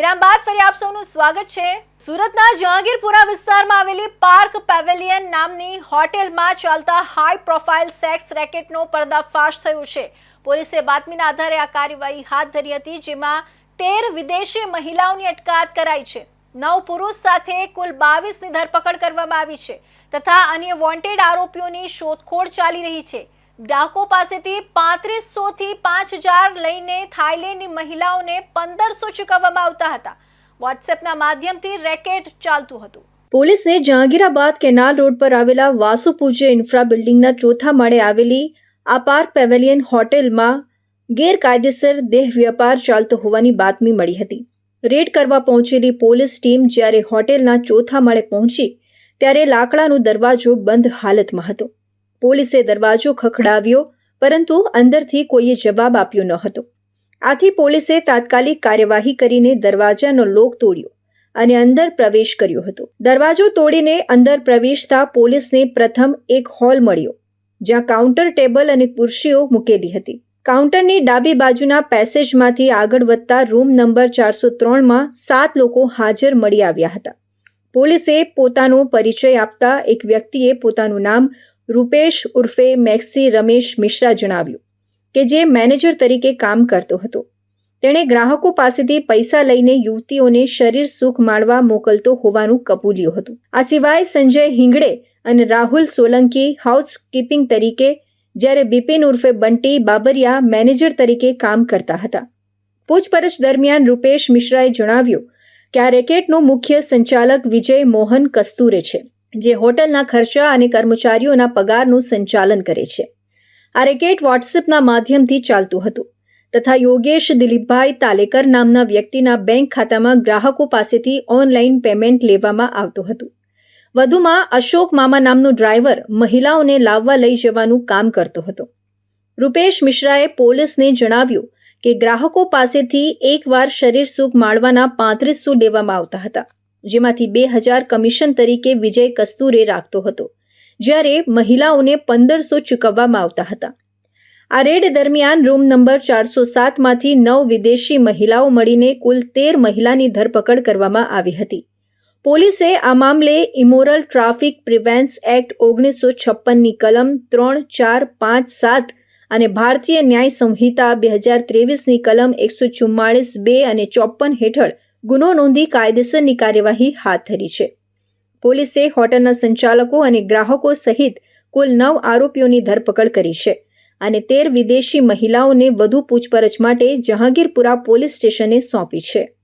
વિરામ બાદ ફરી આપ સૌનું સ્વાગત છે. સુરતના જહાંગીરપુરા વિસ્તારમાં આવેલી પાર્ક પેવેલિયન નામની હોટેલમાં ચાલતા હાઈ પ્રોફાઇલ સેક્સ રેકેટનો પર્દાફાશ થયો છે. પોલીસે બાતમીના આધારે આ કાર્યવાહી હાથ ધરી હતી, જેમાં તેર વિદેશી મહિલાઓની અટકાયત કરાઈ છે. નવ પુરુષ સાથે કુલ બાવીસની ધરપકડ કરવામાં આવી છે. તથા અન્ય વોન્ટેડ આરોપીઓની શોધખોળ ચાલી રહી છે. ગ્રાહકો પાસેથી પાંત્રીસો થી પાંચ હજાર લઈને થાઈલેન્ડની મહિલાઓને પંદરસો ચૂકવવામાં આવતા હતા. વોટ્સએપના માધ્યમથી રેકેટ ચાલતું હતું. પોલીસે જહાંગીરાબાદ કેનાલ રોડ પર આવેલા વાસુ પૂજ્ય ઇન્ફ્રા બિલ્ડિંગના ચોથા માળે આવેલી આ પાર્ક પેવેલિયન હોટેલમાં ગેરકાયદેસર દેહ વ્યાપાર ચાલતો હોવાની બાતમી મળી હતી. રેડ કરવા પહોંચેલી પોલીસ ટીમ જ્યારે હોટેલના ચોથા માળે પહોંચી, ત્યારે લાકડાનો દરવાજો બંધ હાલતમાં હતો. પોલીસે દરવાજો ખખડાવ્યો, પરંતુ અંદરથી કોઈએ જવાબ આપ્યો ન હતો. આથી પોલીસે તાત્કાલિક કાર્યવાહી કરીને દરવાજાનો લોક તોડ્યો અને અંદર પ્રવેશ કર્યો હતો. દરવાજો તોડીને અંદર પ્રવેશતા પોલીસને પ્રથમ એક હોલ મળ્યો, જ્યાં કાઉન્ટર ટેબલ અને ખુરશીઓ મૂકેલી હતી. કાઉન્ટરની ડાબી બાજુના પેસેજમાંથી આગળ વધતા રૂમ નંબર ચારસો ત્રણમાં સાત લોકો હાજર મળી આવ્યા હતા. પોલીસે પોતાનો પરિચય આપતા એક વ્યક્તિએ પોતાનું નામ રૂપેશ ઉર્ફે મેક્સી રમેશ મિશ્રા જણાવ્યું કે જે મેનેજર તરીકે કામ કરતો હતો. તેણે ગ્રાહકો પાસેથી પૈસા લઈને યુવતીઓને શરીર સુખ માણવા મોકલતો હોવાનું કબૂલ્યું હતું. આ સિવાય સંજય હિંગડે અને રાહુલ સોલંકી હાઉસકીપિંગ તરીકે, જ્યારે બિપિન ઉર્ફે બંટી બાબરિયા મેનેજર તરીકે કામ કરતા હતા. પૂછપરછ દરમિયાન રૂપેશ મિશ્રાએ જણાવ્યું કે આ રેકેટનો મુખ્ય સંચાલક વિજય મોહન કસ્તુરે છે. જે હોટલના ખર્ચા અને કર્મચારીઓના પગારનું સંચાલન કરે છે. આ રેકેટ વોટ્સએપના માધ્યમથી ચાલતું હતું તથા યોગેશ દિલીપભાઈ તાલેકર નામના વ્યક્તિના બેંક ખાતામાં ગ્રાહકો પાસેથી ઓનલાઈન પેમેન્ટ લેવામાં આવતું હતું. વધુમાં અશોક મામા નામનો ડ્રાઈવર મહિલાઓને લાવવા લઈ જવાનું કામ કરતો હતો. રૂપેશ મિશ્રાએ પોલીસને જણાવ્યું કે ગ્રાહકો પાસેથી એકવાર શરીર સુખ માણવાના પાંત્રીસો લેવામાં આવતા હતા. જેમાંથી બે હજાર કમિશન તરીકે વિજય કસ્તુરે રાખતો હતો, જ્યારે મહિલાઓને પંદરસો ચૂકવવામાં આવતા હતા. આ રેડ દરમિયાન રૂમ નંબર ચારસો સાતમાંથી નવ વિદેશી મહિલાઓ મળીને કુલ તેર મહિલાની ધરપકડ કરવામાં આવી હતી. પોલીસે આ મામલે ઇમોરલ ટ્રાફિક પ્રિવેન્સ એક્ટ ઓગણીસો છપ્પનની કલમ ત્રણ ચાર પાંચ સાત અને ભારતીય ન્યાય સંહિતા બે હજાર ત્રેવીસની કલમ એકસો ચુમ્માળીસ બે અને ચોપન હેઠળ ગુનો નોંધી કાયદેસરની કાર્યવાહી હાથ ધરી છે. પોલીસે હોટલના સંચાલકો અને ગ્રાહકો સહિત કુલ નવ આરોપીઓની ધરપકડ કરી છે અને તેર વિદેશી મહિલાઓને વધુ પૂછપરછ માટે જહાંગીરપુરા પોલીસ સ્ટેશને સોંપી છે.